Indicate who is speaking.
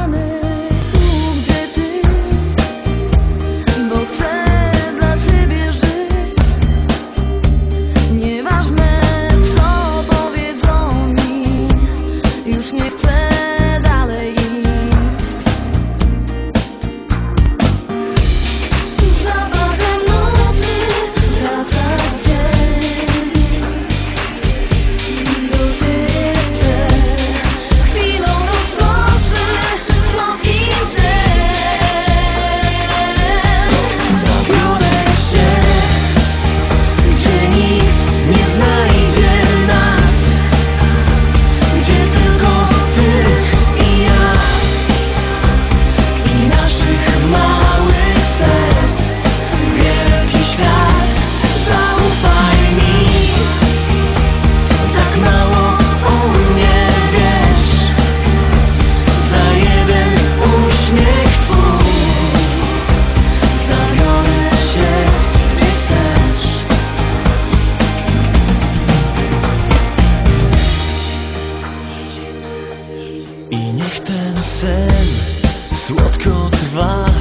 Speaker 1: planet. ten sen. Słodko trwa.